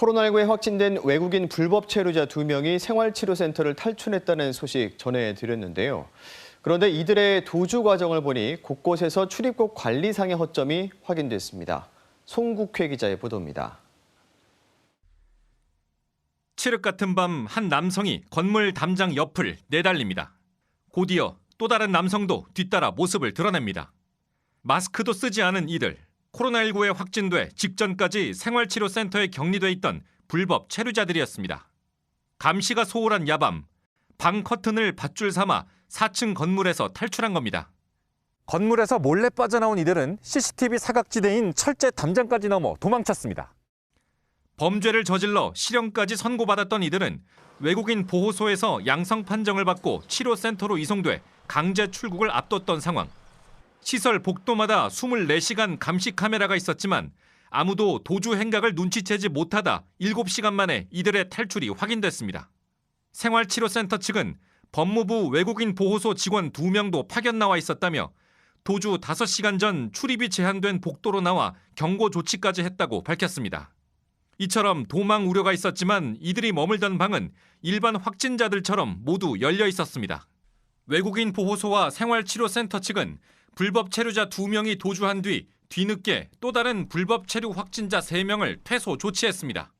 코로나19에 확진된 외국인 불법 체류자 2명이 생활치료센터를 탈출했다는 소식 전해드렸는데요. 그런데 이들의 도주 과정을 보니 곳곳에서 출입국 관리상의 허점이 확인됐습니다. 송국회 기자의 보도입니다. 칠흑 같은 밤 한 남성이 건물 담장 옆을 내달립니다. 곧이어 또 다른 남성도 뒤따라 모습을 드러냅니다. 마스크도 쓰지 않은 이들. 코로나19에 확진돼 직전까지 생활치료센터에 격리돼 있던 불법 체류자들이었습니다. 감시가 소홀한 야밤, 방 커튼을 밧줄 삼아 4층 건물에서 탈출한 겁니다. 건물에서 몰래 빠져나온 이들은 CCTV 사각지대인 철제 담장까지 넘어 도망쳤습니다. 범죄를 저질러 실형까지 선고받았던 이들은 외국인 보호소에서 양성 판정을 받고 치료센터로 이송돼 강제 출국을 앞뒀던 상황. 시설 복도마다 24시간 감시 카메라가 있었지만 아무도 도주 행각을 눈치채지 못하다 7시간 만에 이들의 탈출이 확인됐습니다. 생활치료센터 측은 법무부 외국인 보호소 직원 2명도 파견 나와 있었다며 도주 5시간 전 출입이 제한된 복도로 나와 경고 조치까지 했다고 밝혔습니다. 이처럼 도망 우려가 있었지만 이들이 머물던 방은 일반 확진자들처럼 모두 열려 있었습니다. 외국인 보호소와 생활치료센터 측은 불법 체류자 2명이 도주한 뒤 뒤늦게 또 다른 불법 체류 확진자 3명을 퇴소 조치했습니다.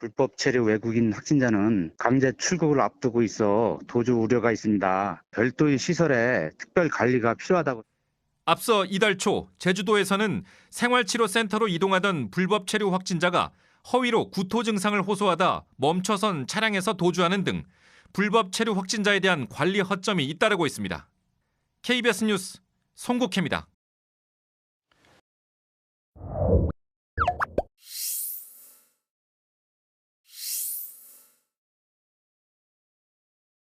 불법 체류 외국인 확진자는 강제 출국을 앞두고 있어 도주 우려가 있습니다. 별도의 시설에 특별 관리가 필요하다고 앞서 이달 초 제주도에서는 생활치료센터로 이동하던 불법 체류 확진자가 허위로 구토 증상을 호소하다 멈춰선 차량에서 도주하는 등 불법 체류 확진자에 대한 관리 허점이 잇따르고 있습니다. KBS 뉴스 송국혜입니다.